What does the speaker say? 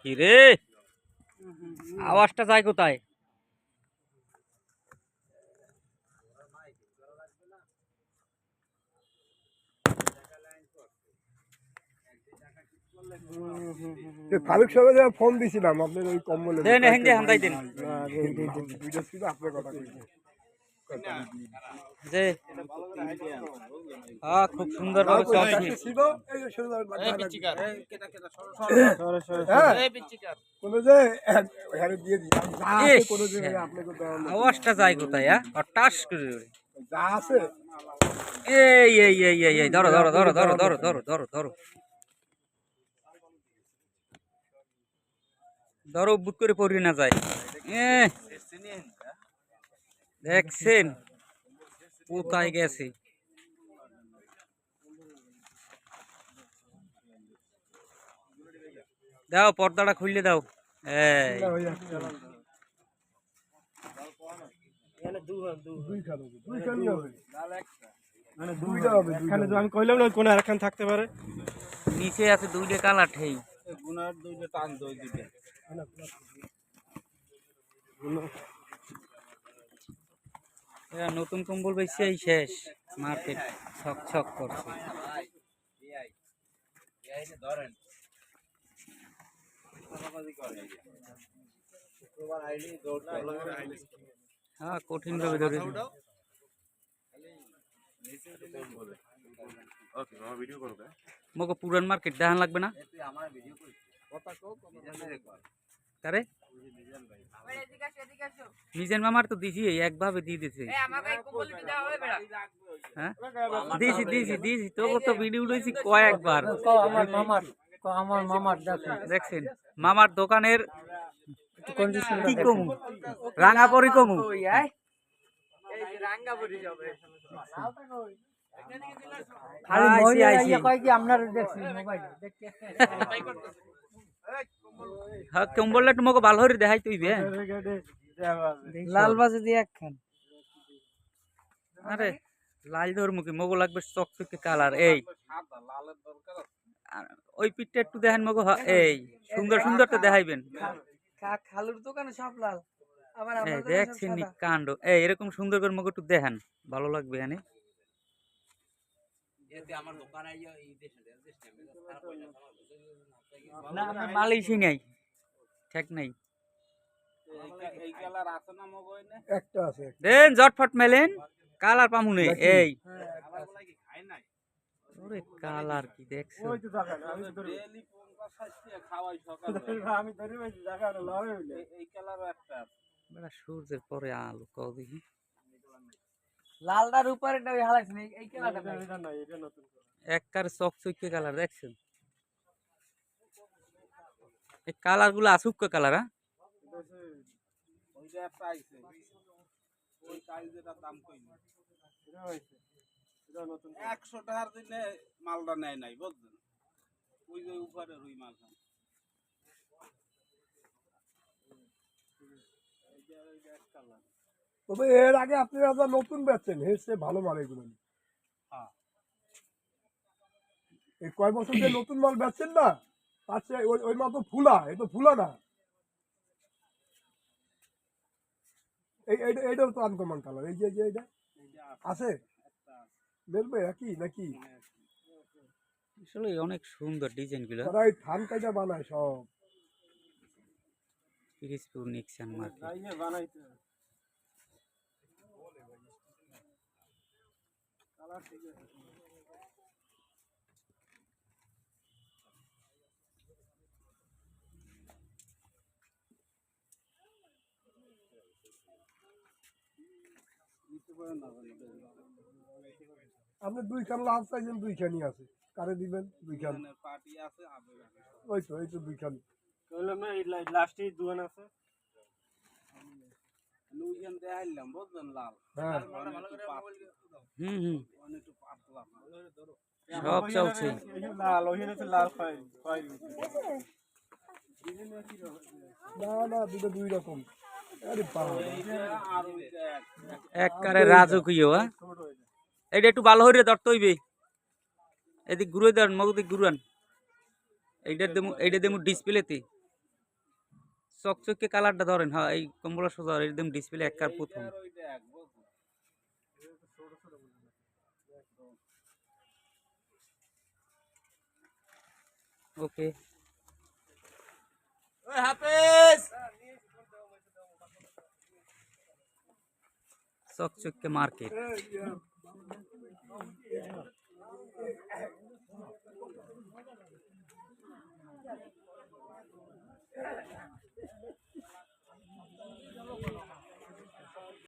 হিরে আওয়াজটা যায় কোথায়? ফারুক সাহেব ফোন দিছিলাম আপনার ওই কম্বলে দেন দুইটা ছিল আপনার কথা যে হ্যাঁ খুব সুন্দর ভাবে চলছে ছিল এই যে শুরু হ্যাঁ কোনো যে এখানে দিয়ে দিই। যা আছে ইস, কোনো যে আপনাকে দেওয়া না। আওয়াজটা যায় কোথায় হ্যাঁ? হঠাৎ করে যা আছে। এই এই এই এই এই ধরো ধরো ধরো ধরো ধরো ধরো ধরো ধরো। ধরো বুট করে পড়ি না যায়। এ দেখছেন কোথায় গেছে? দাও পর্দাটা খুললে দাও। এই। দুইখানে দুইখানে হবে। মানে দুইটা হবে এখানে আমি কইলাম না কোন আরেকখান থাকতে পারে। নিচে আছে দুইটা কালা ঠেই। গুনার দুইটা টান দই দুইটা। এরা নতুন কম্বল বেশি এই শেষ। মার্কেট ছক ছক করছে। হ্যাঁ কঠিন ভাবে ধরে পুরান মার্কেট দেখান লাগবে না? তারে মিজান মামার তো দিছি একভাবে দিয়ে দিছে। হ্যাঁ? দিছি দিছি দিছি। তোকে তো ভিডিও উঠেছি কয়েকবার। আমার মামার আমার মামার দেখো। দেখছেন? মামার দোকানের কি কমু? রাঙাপরি কমু? আপনার দেখছি মোবাইলে? হ্যাঁ কম্বলটা একটু মগো ভালো করে দেখাই তুই হ্যাঁ লাল বাজে দিয়ে একখান। আরে লাল ধর মুখে মগো লাগবে চকচকে কালার এই। আর ওই পিঠটা একটু দেখেন মগো এই সুন্দর সুন্দরটা দেখাইবেন। খালুর দোকানে সব লাল। দেখছেন নি কাণ্ড। এই এরকম সুন্দর করে মগো একটু দেখেন ভালো লাগবে হ্যাঁ না আমি নাই। ঠিক নাই। কালার আছে না একটা আছে দেন জটফট মেলেন। কালার পামুনে এই। ওরে কালার কি দেখছ? ওই তো দেখেন আমি ডেইলি 50 খাওয়াই সকালে আমি ধরে পাইছি জায়গা লড়ে হইলে। এই কালার একটা আছে। সূর্যের পরে আলো কও দেখি। লালটার উপরে ওই হালাইছে না, এই- এই কেলাটা নাই। এটা নাই এটা নতুন চকচকে কালার দেখছেন এই কালারগুলো আসুক কালার হ্যাঁ ওই যে একটা আইছে ওই সাইজের দাম কই না এটা হইছে এটা নতুন 100 টাকার দিনে মালটা নেয় নাই বুঝছেন ওই যে উপরে রুই মাল খান তবে এর আগে আপনি নতুন বেচছেন হেসে ভালো মাল এগুলো হ্যাঁ। এই কয় বছর যে নতুন মাল বেচছেন না? চেয়ে ওই ওই মাল তো ফুলা এই তো ফুলা না। এই এইটা এইটাও তো আনকমন কালার এই যে যে এইটা। আছে? বেরবে একই নাকি? আসলে অনেক সুন্দর ডিজাইনগুলো। তারা এই থান কাজা বানায় সব। পিরিজপুর নিক্সান মার্কেট বানাইতে। আপনি দুই খান লাভ চাইছেন দুই খানই আছে। কারে দিবেন? দুই খান। পার্টি আছে হবে ওই তো এই তো দুই খান। কইলাম না লাস্টে দোকান আছে। লুইয়ান দেখাইলাম বুঝলেন লাল। হ্যাঁ। হুম হুম। অনেক একটু পাতলা সব চলছে। লাল ওখানে তো লাল খাই খাই না না দুটো দুই রকম। এককারে রাজকীয় হ্যাঁ? এটা একটু ভালো হইরে ধরতে হইবে। এদিক ঘুরে দেন মগদিক ঘুরান। এইটা দেমু এইটা দেমু ডিসপ্লেতে চকচকে কালারটা ধরেন হ্যাঁ এই কম্বলা সোজা একদম ডিসপ্লে একবার প্রথম। ওকে। হাফেজ! চকচকে মার্কেট।